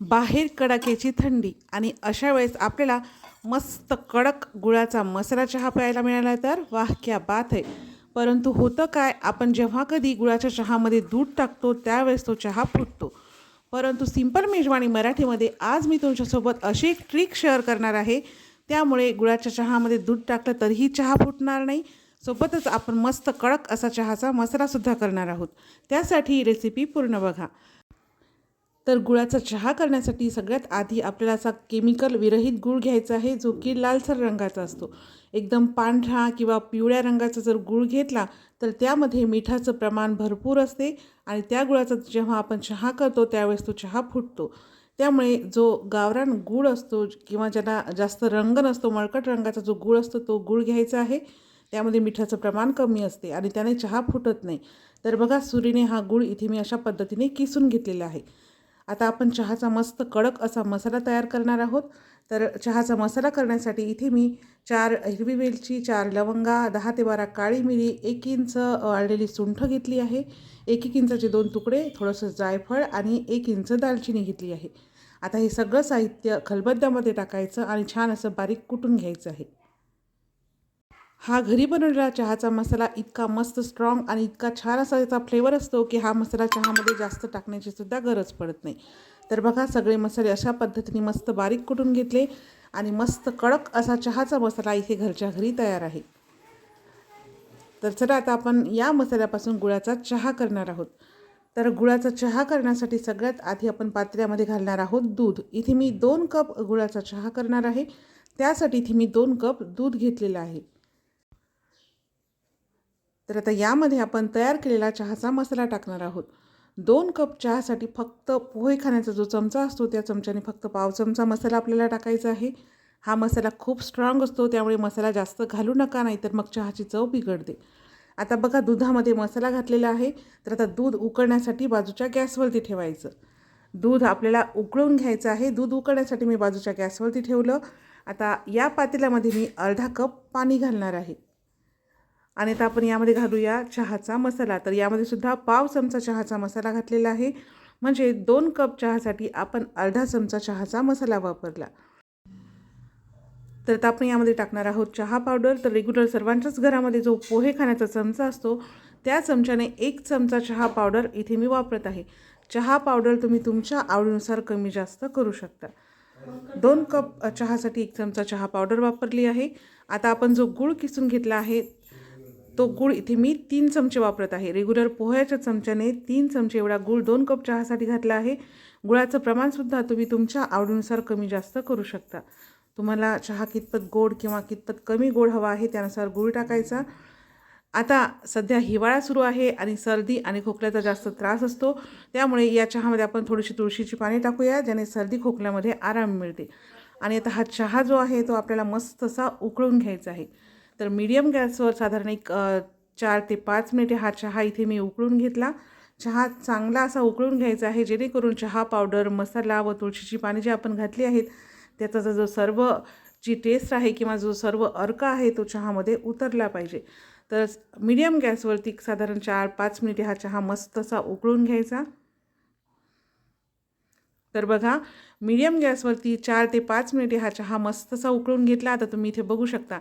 बाहेर कडाक्याची थंडी. आणि अशा वेळेस आपल्याला मस्त कडक गुळाचा मसाला चहा प्यायला मिळाला तर वाह क्या बात आहे परंतु होतं काय आपण जेव्हा कधी गुळाच्या चहामध्ये दूध टाकतो त्यावेळेस तो चहा फुटतो. परंतु सिंपल मेजवानी मराठीमध्ये आज मी तुमच्यासोबत अशी एक ट्रिक शेअर करणार आहे. त्यामुळे गुळाच्या चहामध्ये दूध टाकलं तरीही चहा फुटणार नाही. सोबतच आपण मस्त कडक असा चहाचा मसालासुद्धा करणार आहोत. त्यासाठी रेसिपी पूर्ण बघा. तर गुळाचा चहा करण्यासाठी सगळ्यात आधी आपल्याला असा केमिकल विरहित गूळ घ्यायचा आहे जो की लालसर रंगाचा असतो. एकदम पांढरा किंवा पिवळ्या रंगाचा जर गूळ घेतला तर त्यामध्ये मिठाचं प्रमाण भरपूर असते आणि त्या गुळाचा जेव्हा आपण चहा करतो त्यावेळेस तो चहा फुटतो. त्यामुळे जो गावरान गूळ असतो किंवा ज्याला जास्त रंग नसतो मळकट रंगाचा जो गूळ असतो तो गूळ घ्यायचा आहे. त्यामध्ये मिठाचं प्रमाण कमी असते आणि त्याने चहा फुटत नाही. तर बघा सुरीने हा गूळ इथे मी अशा पद्धतीने किसून घेतलेला आहे. आता आपण चहाचा मस्त कडक असा मसाला तयार करणार आहोत. तर चहाचा मसाला करण्यासाठी इथे मी चार हिरवी वेलची चार लवंगा दहा ते बारा काळी मिरी एक इंच वाळलेली सुंठ घेतली आहे. एक एक इंचाचे दोन तुकडे थोडंसं जायफळ आणि एक इंच दालचिनी घेतली आहे. आता हे सगळं साहित्य खलबत्त्यामध्ये टाकायचं आणि छान असं बारीक कुटून घ्यायचं आहे. हा घरी बनवलेला चहाचा मसाला इतका मस्त स्ट्रॉंग आणि इतका छान असा याचा फ्लेवर असतो की हा मसाला चहामध्ये जास्त टाकण्याची सुद्धा गरज पडत नाही. तर बघा सगळे मसाले अशा पद्धतीने मस्त बारीक कुटून घेतले आणि मस्त कडक असा चहाचा मसाला इथे घरच्या घरी तयार आहे. तर चला आता आपण या मसाल्यापासून गुळाचा चहा करणार आहोत. तर गुळाचा चहा करण्यासाठी सगळ्यात आधी आपण पात्र्यामध्ये घालणार आहोत दूध. इथे मी दोन कप गुळाचा चहा करणार आहे. त्यासाठी इथे मी दोन कप दूध घेतलेलं आहे. तर आता यामध्ये आपण तयार केलेला चहाचा मसाला टाकणार आहोत. दोन कप चहासाठी फक्त पोहे खाण्याचा जो चमचा असतो त्या चमच्याने फक्त पाव चमचा मसाला आपल्याला टाकायचा आहे. हा मसाला खूप स्ट्रॉंग असतो त्यामुळे मसाला जास्त घालू नका नाही तर मग चहाची चव बिघडते. आता बघा दुधामध्ये मसाला घातलेला आहे. तर आता दूध उकळण्यासाठी बाजूच्या गॅसवरती ठेवायचं. दूध आपल्याला उकळून घ्यायचं आहे. दूध उकळण्यासाठी मी बाजूच्या गॅसवरती ठेवलं. आता या पातेल्यामध्ये मी अर्धा कप पाणी घालणार आहे. आणि आता आपण यामध्ये घालूया चहाचा मसाला. तर यामध्ये सुद्धा पाव चमचा चहाचा मसाला घातलेला आहे. म्हणजे दोन कप चहासाठी आपण अर्धा चमचा चहाचा मसाला वापरला. तर आता आपण यामध्ये टाकणार आहोत चहा पावडर. तर रेग्युलर सर्वांच्याच घरामध्ये जो पोहे खाण्याचा चमचा असतो त्या चमच्याने एक चमचा चहा पावडर इथे मी वापरत आहे. चहा पावडर तुम्ही तुमच्या आवडीनुसार कमी जास्त करू शकता. दोन कप चहासाठी एक चमचा चहा पावडर वापरली आहे. आता आपण जो गूळ किसून घेतला आहे तो गूळ इथे मी तीन चमचे वापरत आहे. रेग्युलर पोह्याच्या चमच्याने तीन चमचे एवढा गूळ दोन कप चहासाठी घातला आहे. गुळाचं प्रमाणसुद्धा तुम्ही तुमच्या आवडीनुसार कमी जास्त करू शकता. तुम्हाला चहा कितपत गोड किंवा कितपत कमी गोड हवा आहे त्यानुसार गूळ टाकायचा. आता सध्या हिवाळा सुरू आहे आणि सर्दी आणि खोकल्याचा जास्त त्रास असतो. त्यामुळे या चहामध्ये आपण थोडीशी तुळशीची पाने टाकूया ज्याने सर्दी खोकल्यामध्ये आराम मिळते. आणि आता हा चहा जो आहे तो आपल्याला मस्त असा उकळून घ्यायचा आहे. तर मीडियम गॅसवर साधारण एक चार ते पाच मिनिटे हा चहा इथे मी उकळून घेतला. चहा चांगला असा उकळून घ्यायचा आहे जेणेकरून चहा पावडर मसाला व तुळशीची पाने जी आपण घातली आहेत त्याचा जो सर्व जी टेस्ट आहे किंवा जो सर्व अर्क आहे तो चहामध्ये उतरला पाहिजे. तर मीडियम गॅसवरती साधारण चार पाच मिनिटे हा चहा मस्त असा उकळून घ्यायचा. तर बघा मीडियम गॅसवरती चार ते पाच मिनिटे हा चहा मस्तसा उकळून घेतला. आता तुम्ही इथे बघू शकता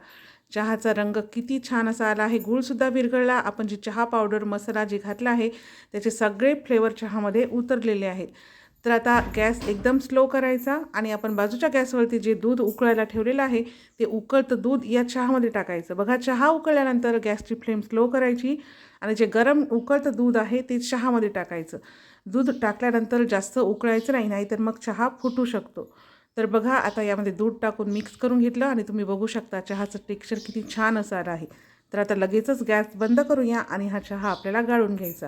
चहाचा रंग किती छान असा आला आहे. गूळसुद्धा विरघळला. आपण जी चहा पावडर मसाला जे घातला आहे त्याचे सगळे फ्लेवर चहामध्ये उतरलेले आहेत. तर आता गॅस एकदम स्लो करायचा आणि आपण बाजूच्या गॅसवरती जे दूध उकळायला ठेवलेलं आहे ते उकळतं दूध या चहामध्ये टाकायचं. बघा चहा उकळल्यानंतर गॅसची फ्लेम स्लो करायची. आणि जे गरम उकळतं दूध आहे ते चहामध्ये टाकायचं. दूध टाकल्यानंतर जास्त उकळायचं नाही नाहीतर मग चहा फुटू शकतो. तर बघा आता यामध्ये दूध टाकून मिक्स करून घेतलं आणि तुम्ही बघू शकता चहाचं टेक्स्चर किती छान असं आलं आहे. तर आता लगेचच गॅस बंद करूया आणि हा चहा आपल्याला गाळून घ्यायचा.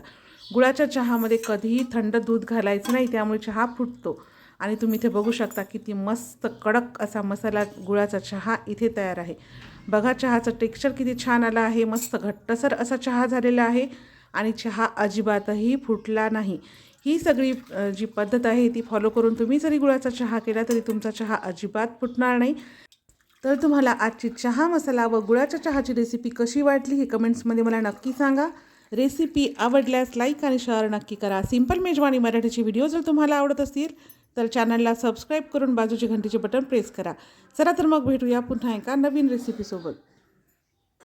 गुळाच्या चहामध्ये कधीही थंड दूध घालायचं नाही त्यामुळे चहा फुटतो. आणि तुम्ही इथे बघू शकता किती मस्त कडक असा मसाला गुळाचा चहा इथे तयार आहे. बघा चहाचं टेक्स्चर किती छान आलं आहे मस्त घट्टसर असा चहा झालेला आहे आणि चहा अजिबातही फुटला नाही. ही सगळी जी पद्धत आहे ती फॉलो करून तुम्ही जरी गुळाचा चहा केला तरी तुमचा चहा अजिबात फुटणार नाही. तर तुम्हाला आजची चहा मसाला व गुळाच्या चहाची रेसिपी कशी वाटली हे कमेंट्समध्ये मला नक्की सांगा. रेसिपी आवडल्यास लाईक आणि शेअर नक्की करा. सिंपल मेजवानी मराठीचे व्हिडिओ जर तुम्हाला आवडत असतील तर चॅनलला सबस्क्राईब करून बाजूची घंटीचे बटन प्रेस करा. चला तर मग भेटूया पुन्हा एका नवीन रेसिपीसोबत